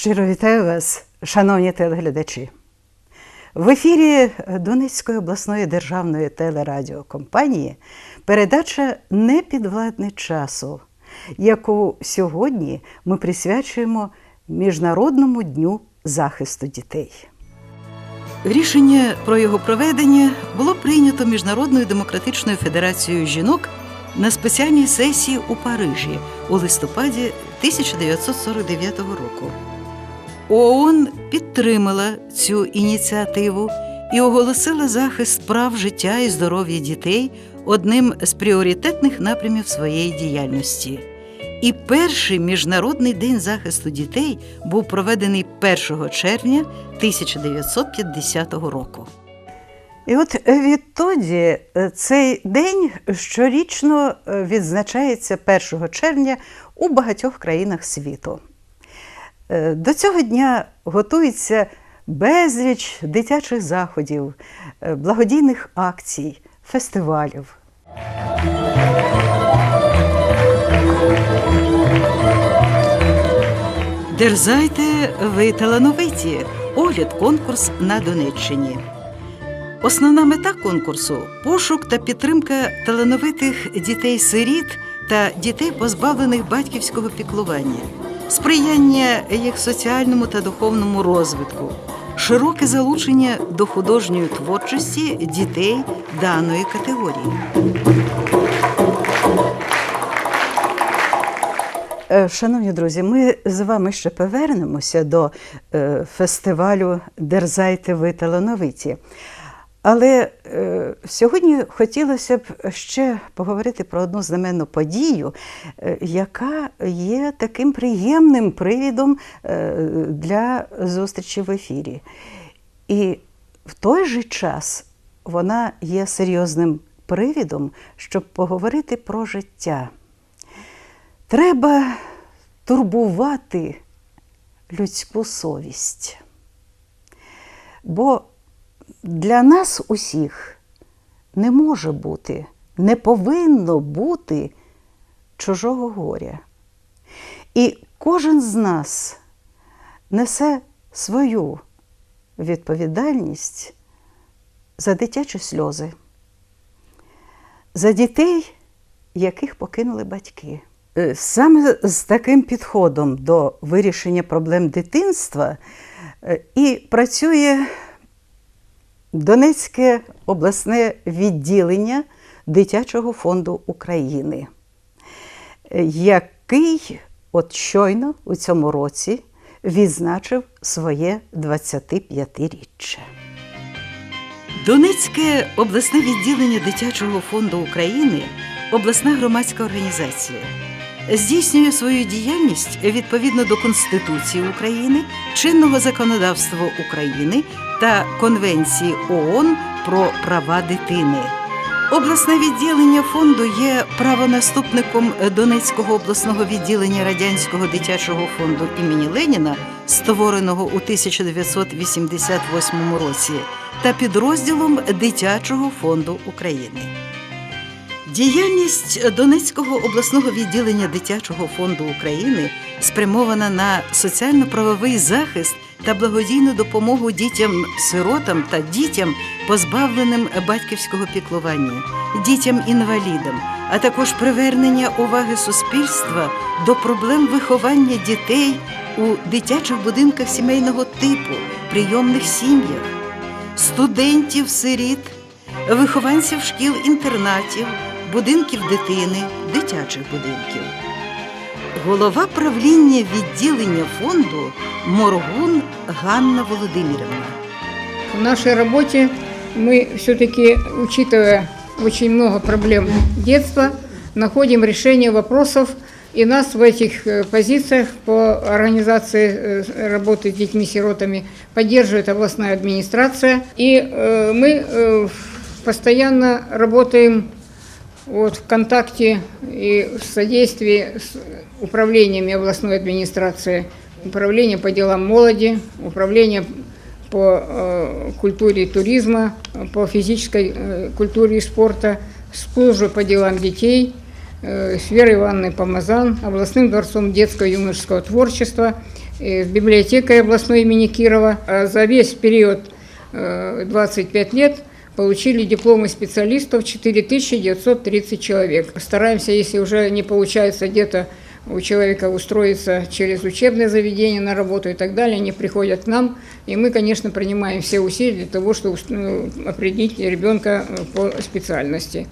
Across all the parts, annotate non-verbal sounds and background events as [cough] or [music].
Щиро вітаю вас, шановні телеглядачі. В ефірі Донецької обласної державної телерадіокомпанії передача Непідвладне часу, яку сьогодні ми присвячуємо Міжнародному дню захисту дітей. Рішення про його проведення було прийнято Міжнародною демократичною федерацією жінок на спеціальній сесії у Парижі у листопаді 1949 року. ООН підтримала цю ініціативу і оголосила захист прав життя і здоров'я дітей одним з пріоритетних напрямів своєї діяльності. І перший міжнародний день захисту дітей був проведений 1 червня 1950 року. І от відтоді е, цей день щорічно е, відзначається 1 червня у багатьох країнах світу. Е, До цього дня готується безліч дитячих заходів, е, благодійних акцій, фестивалів. Дерзайте, ви талановиті. Огляд конкурс на Донеччині. Основна мета конкурсу пошук та підтримка талановитих дітей-сиріт та дітей, позбавлених батьківського піклування, сприяння їх соціальному та духовному розвитку, широке залучення до художньої творчості дітей даної категорії. Е, Шановні друзі, ми з вами ще повернемося до е, фестивалю Дерзайте ви талановиті. Але е, сьогодні хотілося б ще поговорити про одну знаменну подію, е, яка є таким приємним привідом е, для зустрічі в ефірі. І в той же час вона є серйозним привідом, щоб поговорити про життя. Треба турбувати людську совість. Бо для нас усіх не може бути, не повинно бути чужого горя. І кожен з нас несе свою відповідальність за дитячі сльози, за дітей, яких покинули батьки. Е, Саме з таким підходом до вирішення проблем дитинства е, і працює Донецьке обласне відділення Дитячого фонду України, який от щойно у цьому році відзначив своє 25-річчя. Донецьке обласне відділення Дитячого фонду України обласна громадська організація. Здійснює свою діяльність відповідно до Конституції України, чинного законодавства України та Конвенції ООН про права дитини. Обласне відділення фонду є правонаступником Донецького обласного відділення Радянського дитячого фонду імені Леніна, створеного у 1988 році, та підрозділом Дитячого фонду України. Діяльність Донецького обласного відділення Дитячого фонду України спрямована на соціально-правовий захист та благодійну допомогу дітям-сиротам та дітям, позбавленим батьківського піклування, дітям-інвалідам, а також привернення уваги суспільства до проблем виховання дітей у дитячих будинках сімейного типу, прийомних сім'ях, студентів-сиріт, вихованців шкіл-інтернатів будинків дитини, дитячих будинків. Голова правління відділення фонду Моргун Ганна Володимирівна. В нашей работе мы все-таки, учитывая очень много проблем детства, находим решение вопросов, и нас в этих э, позициях по организации э, работы с детьми-сиротами поддерживает областная администрация. И э, мы э, постоянно работаем Вот, в контакте и в содействии с управлениями областной администрации, управление по делам молоди, управление по э, культуре и туризма, по физической э, культуре и спорта, службой по делам детей, э, с Верой Ивановной Помазан, областным дворцом детского и юношеского творчества, э, с библиотекой областной имени Кирова. А за весь период э, 25 лет получили дипломы специалистов 4930 человек. Стараемся, если уже не получается где-то у человека устроиться через учебное заведение на работу и так далее, они приходят к нам, и мы, конечно, принимаем все усилия для того, чтобы ну, определить ребенка э, по специальности.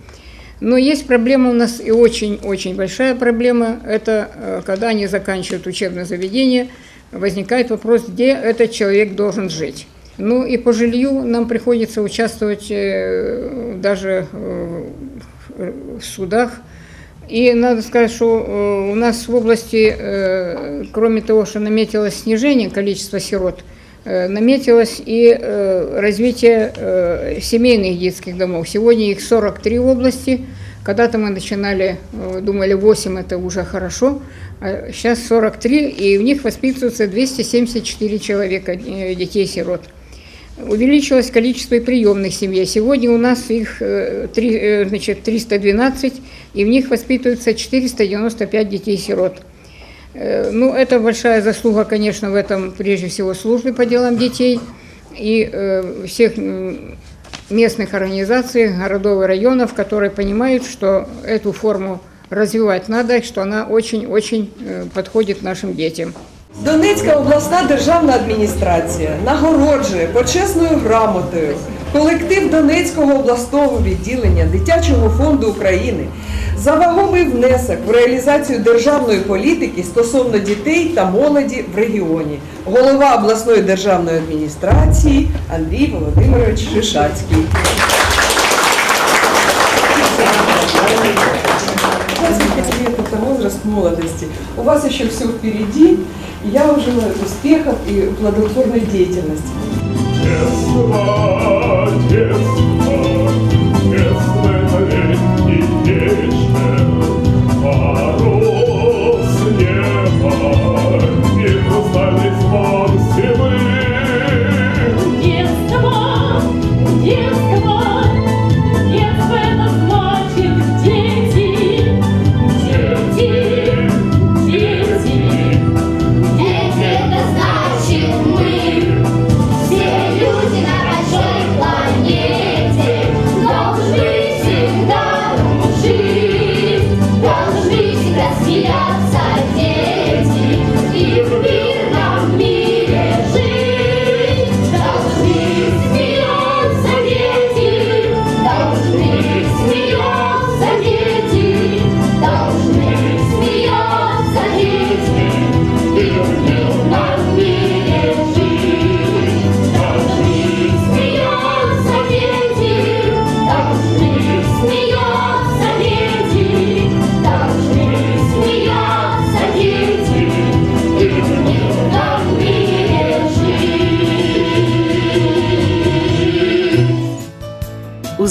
Но есть проблема у нас и очень-очень большая проблема. Это э, когда они заканчивают учебное заведение, возникает вопрос, где этот человек должен жить. Ну и по жилью нам приходится участвовать э, даже э, в судах. И надо сказать, что э, у нас в области, кроме того, что наметилось снижение количества сирот, наметилось и развитие семейных детских домов. Сегодня их 43 в области. Когда-то мы начинали, думали, 8 это уже хорошо, а сейчас 43, и в них воспитываются 274 человека, детей-сирот. Увеличилось количество приемных семей. Сегодня у нас их э, три- э, значит, 312, и в них воспитываются 495 детей-сирот. Э, Ну, это большая заслуга, конечно, в этом прежде всего службы по делам детей и всех местных организаций, городов и районов, которые понимают, что эту форму развивать надо, что она очень-очень подходит нашим детям. Донецька обласна державна адміністрація нагороджує почесною грамотою колектив Донецького обласного відділення Дитячого фонду України за вагомий внесок в реалізацію державної політики стосовно дітей та молоді в регіоні. Голова обласної державної адміністрації Андрій Володимирович Шишацький. 25 лет – это возраст молодости. У вас еще все впереди. Я желаю успехов и плодотворной деятельности. Детство, детство, детство летний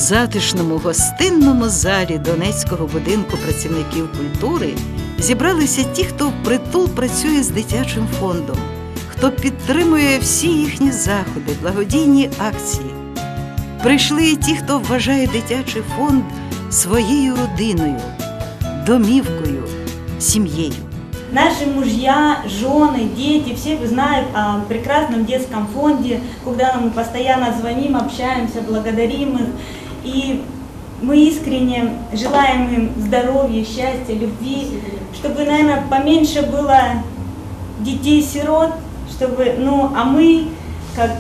затишному гостинному залі Донецького будинку працівників культури зібралися ті, хто впритул працює з дитячим фондом, хто підтримує всі їхні заходи, благодійні акції. Прийшли і ті, хто вважає дитячий фонд своєю родиною, домівкою, сім'єю. Наши мужья, жены, дети, все знают о прекрасном детском фонде, куда мы постоянно звоним, общаемся, благодарим их. И мы искренне желаем им здоровья, счастья, любви, чтобы, наверное, поменьше было детей-сирот, чтобы, ну, а мы, как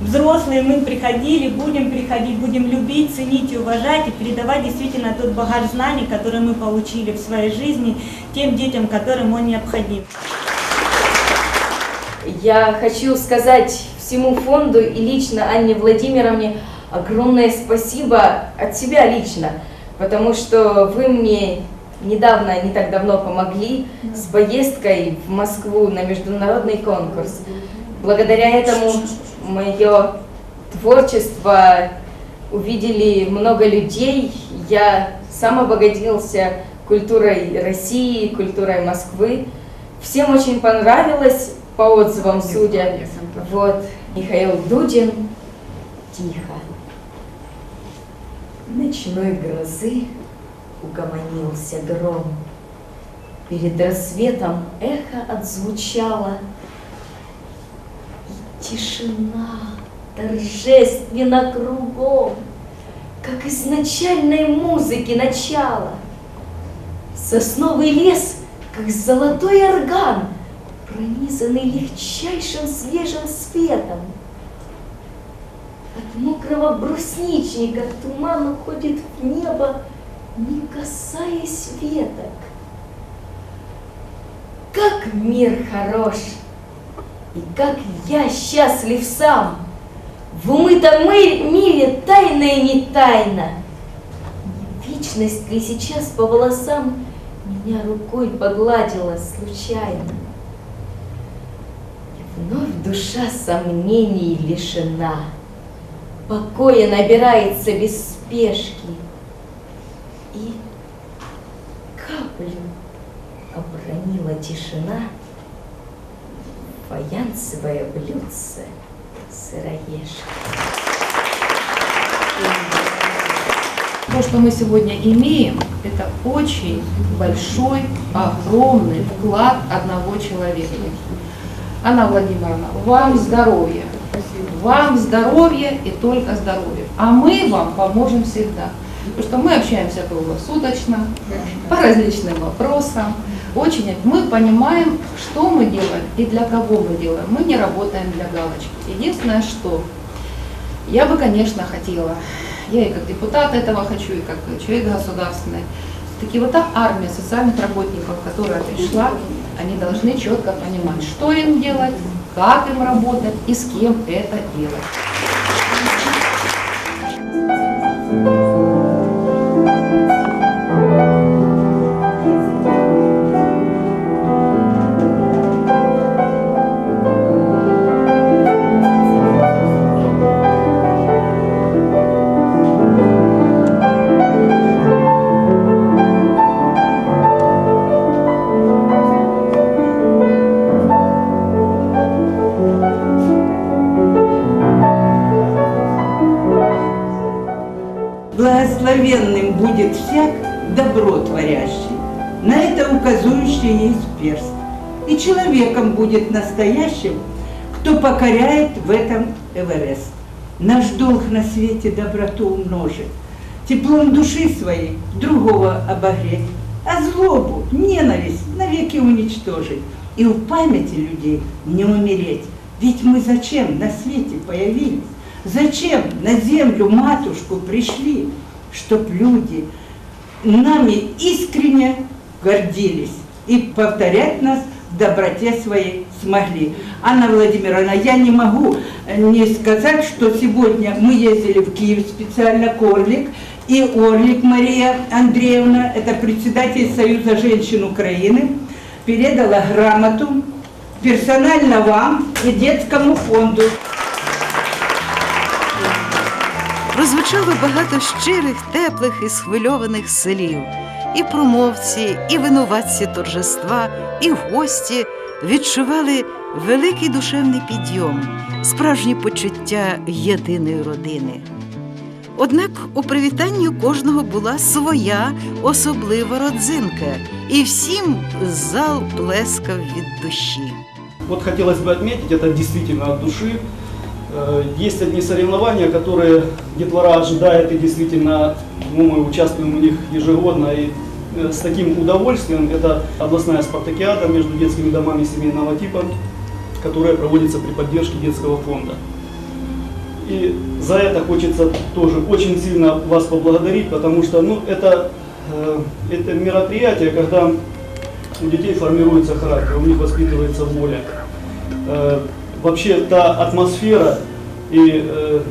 взрослые, мы приходили, будем приходить, будем любить, ценить и уважать, и передавать действительно тот багаж знаний, который мы получили в своей жизни тем детям, которым он необходим. Я хочу сказать всему фонду и лично Анне Владимировне огромное спасибо от себя лично, потому что вы мне недавно, не так давно помогли с поездкой в Москву на международный конкурс. Благодаря этому мое творчество увидели много людей. Я сам обогатился культурой России, культурой Москвы. Всем очень понравилось, по отзывам судя. Вот, Михаил Дудин, тихо. Ночной грозы угомонился гром. Перед рассветом эхо отзвучало, Тишина, торжественно кругом, как изначальной музыки начало. Сосновый лес, как золотой орган, пронизанный легчайшим свежим светом. Мокрого брусничника туман уходит в небо, не касаясь веток. Как мир хорош, и как я счастлив сам! В умытом мы- мире тайна и не тайна. Не вечность ли сейчас по волосам меня рукой погладила случайно? И вновь душа сомнений лишена, покоя набирается без спешки. И каплю обронила тишина фаянсовое блюдце сыроежки. То, что мы сегодня имеем, это очень большой, огромный вклад одного человека. Анна Владимировна, вам здоровья. Вам здоровья и только здоровья. А мы вам поможем всегда. Потому что мы общаемся круглосуточно, по различным вопросам. Очень мы понимаем, что мы делаем и для кого мы делаем. Мы не работаем для галочки. Единственное, что я бы, конечно, хотела, я и как депутат этого хочу, и как человек государственный, таки вот та армия социальных работников, которая пришла, они должны четко понимать, что им делать, как им работать и с кем это делать. Добро творящий, на это указующий есть перст. И человеком будет настоящим, кто покоряет в этом Эверест. Наш долг на свете доброту умножить, теплом души своей другого обогреть, а злобу, ненависть навеки уничтожить и в памяти людей не умереть. Ведь мы зачем на свете появились? Зачем на землю матушку пришли? Чтоб люди нами искренне гордились и повторять нас в доброте своей смогли. Анна Владимировна, я не могу не сказать, что сегодня мы ездили в Киев специально к Орлик, и Орлик Мария Андреевна, это председатель Союза женщин Украины, передала грамоту персонально вам и детскому фонду. Прозвучало багато щирих, теплих і схвильованих слів. І промовці, і винуватці торжества, і гості відчували великий душевний підйом, справжні почуття єдиної родини. Однак у привітанні у кожного була своя особлива родзинка, і всім зал плескав від душі. Вот хотелось бы отметить, это действительно от души. Э, Есть одни соревнования, которые детвора ожидает и действительно ну, мы участвуем в них ежегодно и э, с таким удовольствием. Это областная спартакиада между детскими домами семейного типа, которая проводится при поддержке детского фонда. И за это хочется тоже очень сильно вас поблагодарить, потому что ну, это, э, это мероприятие, когда у детей формируется характер, у них воспитывается воля вообще та атмосфера и э,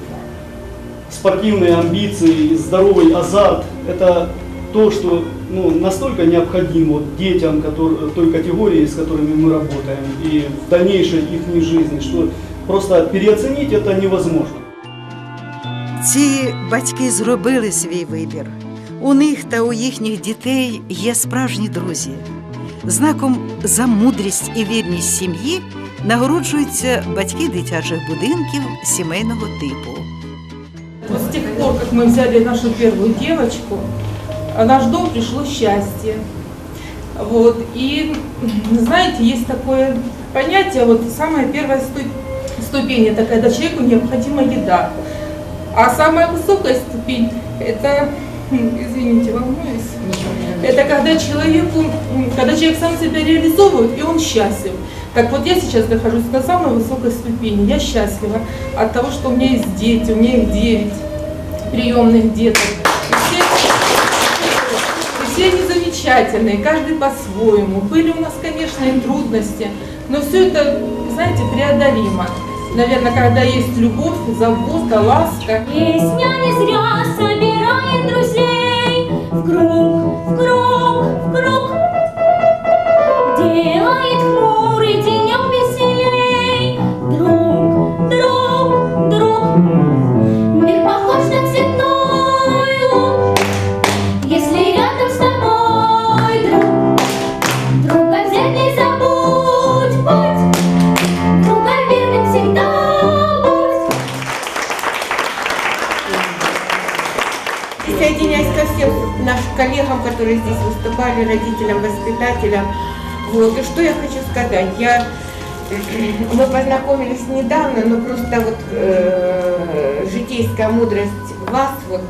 спортивные амбиции, и здоровый азарт, это то, что ну, настолько необходимо вот детям которые, той категории, с которыми мы работаем, и в дальнейшей их жизни, что просто переоценить это невозможно. Ці батьки зробили свій вибір. У них та у їхніх дітей є справжні друзі. Знаком за мудрість і вірність сім'ї нагороджуються батьки дитячих будинків сімейного типу. Вот с тех пор, как мы взяли нашу первую девочку, в наш дом пришло счастье. Вот. И, знаете, есть такое понятие, вот самая первая ступень, ступень это когда человеку необходима еда. А самая высокая ступень это, м, извините, волнуюсь, Это когда человеку, когда человек сам себя реализовывает и он счастлив. Так вот я сейчас нахожусь на самой высокой ступени. Я счастлива от того, что у меня есть дети, у меня их 9 приемных деток. И все, и все они замечательные, каждый по-своему. Были у нас, конечно, и трудности, но все это, знаете, преодолимо. Наверное, когда есть любовь, забота, ласка. Песня не зря друзей В круг, Родителям, воспитателям. Вот. И что я хочу сказать? Я, [clears throat] мы познакомились недавно, но просто вот э, житейская мудрость вас, вот,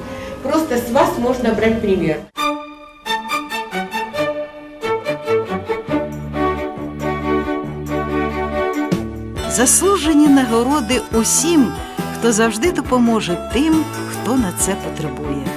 просто с вас можно брать пример. Заслужені нагороди усім, хто завжди допоможе тим, хто на це потребує.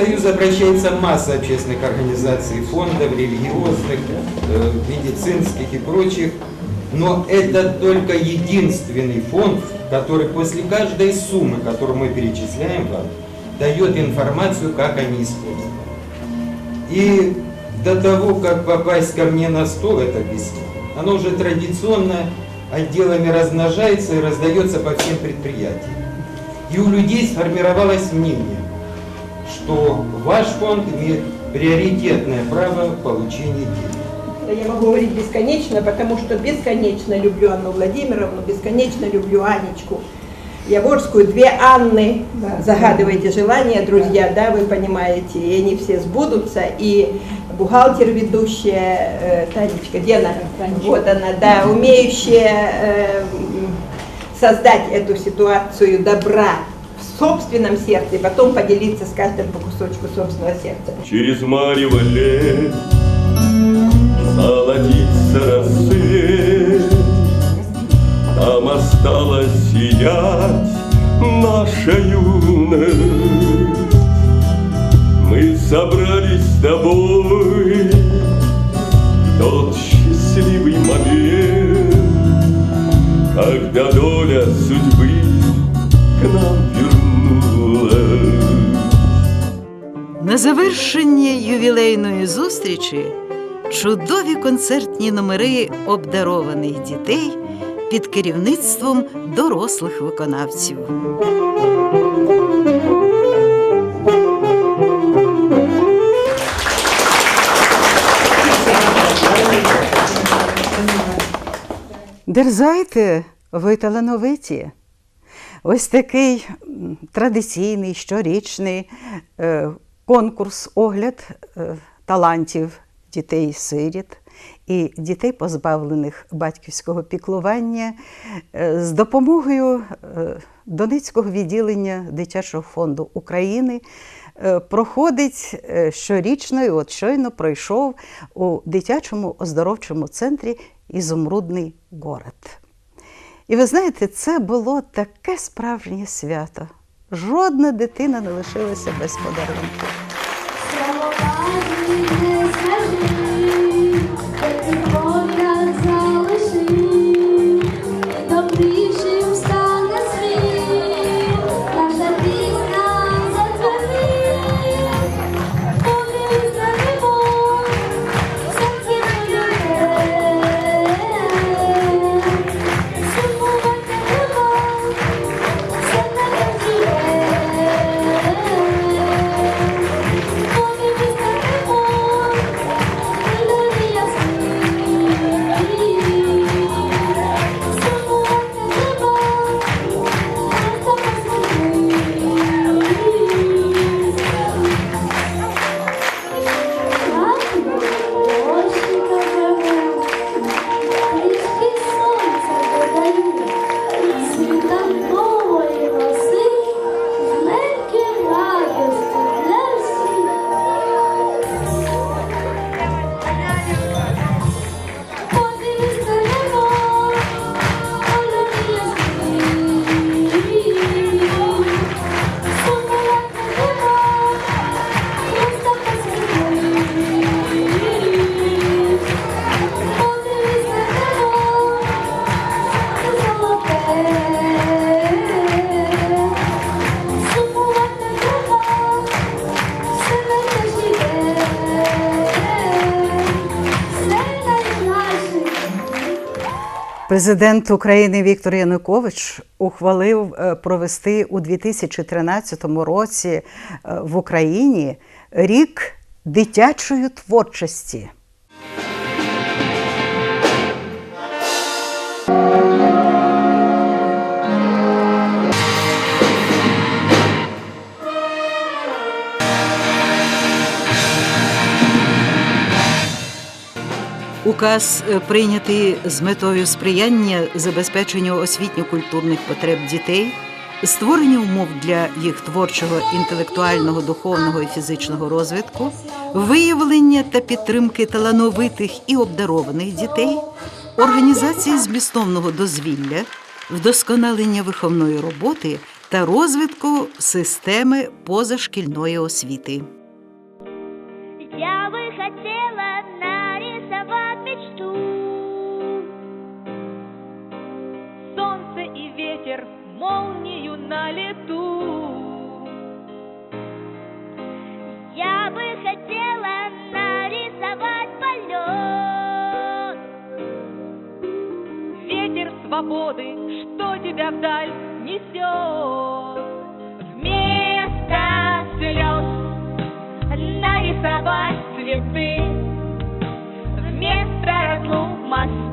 В профсоюз обращается масса общественных организаций, фондов, религиозных, э, медицинских и прочих. Но это только единственный фонд, который после каждой суммы, которую мы перечисляем вам, дает информацию, как они используют. И до того, как попасть ко мне на стол это письмо, оно уже традиционно отделами размножается и раздается по всем предприятиям. И у людей сформировалось мнение, что ваш фонд имеет приоритетное право получения денег. Я могу говорить бесконечно, потому что бесконечно люблю Анну Владимировну, бесконечно люблю Анечку Яворскую, две Анны. Загадывайте желания, друзья, да, вы понимаете, и они все сбудутся. И бухгалтер ведущая, э, Танечка, где она? Вот она, да, умеющая э, создать эту ситуацию добра собственном сердце, и потом поделиться с каждым по кусочку собственного сердца. Через марево лет Золотится рассвет Там осталась сиять наша юность Мы собрались с тобой Тот счастливый момент Когда доля судьбы к нам На завершення ювілейної зустрічі чудові концертні номери обдарованих дітей під керівництвом дорослих виконавців. Дерзайте, ви талановиті. Ось такий традиційний щорічний е, конкурс, огляд е, талантів дітей-сиріт і дітей, позбавлених батьківського піклування, е, з допомогою е, Донецького відділення Дитячого фонду України проходить щорічно, і от щойно пройшов у дитячому оздоровчому центрі Ізумрудний город. І ви знаєте, це було таке справжнє свято. Жодна дитина не лишилася без подарунку. Президент України Віктор Янукович ухвалив е, провести у 2013 році е, в Україні рік дитячої творчості. Указ е, прийнятий з метою сприяння забезпеченню освітньо-культурних потреб дітей, створення умов для їх творчого, інтелектуального, духовного і фізичного розвитку, виявлення та підтримки талановитих і обдарованих дітей, організації змістовного дозвілля, вдосконалення виховної роботи та розвитку системи позашкільної освіти. Молнию на лету. Я бы хотела нарисовать полет. Ветер свободы, что тебя вдаль несет? Вместо слез нарисовать цветы. Вместо разлук мосты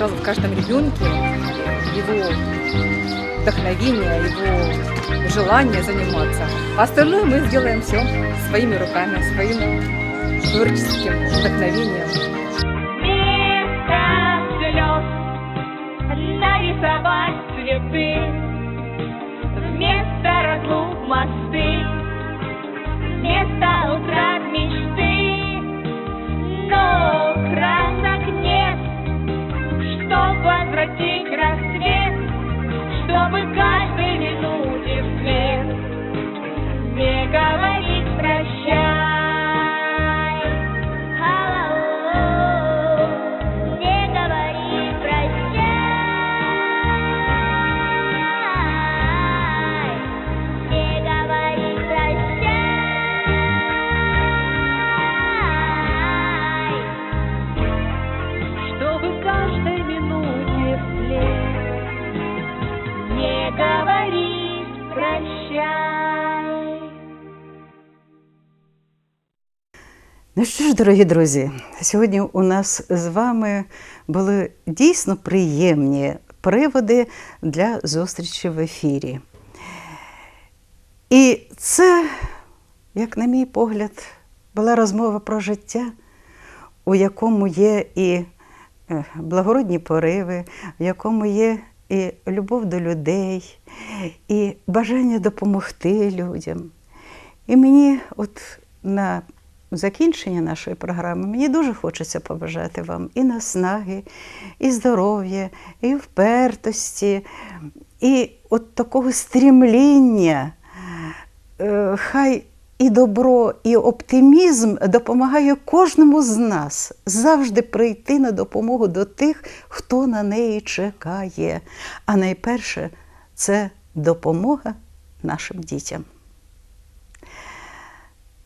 сразу в каждом ребенке, его вдохновение, его желание заниматься. А остальное мы сделаем все своими руками, своим творческим вдохновением. Ну що ж, дорогі друзі, сьогодні у нас з вами були дійсно приємні приводи для зустрічі в ефірі. І це, як на мій погляд, була розмова про життя, у якому є і е, благородні пориви, в якому є і любов до людей, і бажання допомогти людям. І мені, от на закінчення нашої програми, мені дуже хочеться побажати вам і наснаги, і здоров'я, і впертості, і от такого стрімління. Е, Хай і добро, і оптимізм допомагає кожному з нас завжди прийти на допомогу до тих, хто на неї чекає. А найперше це допомога нашим дітям.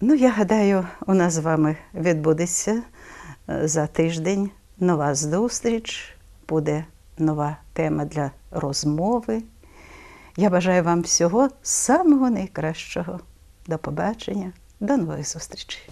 Ну, я гадаю, у нас з вами відбудеться е, за тиждень нова зустріч, буде нова тема для розмови. Я бажаю вам всього самого найкращого. До побачення, до нових зустрічей.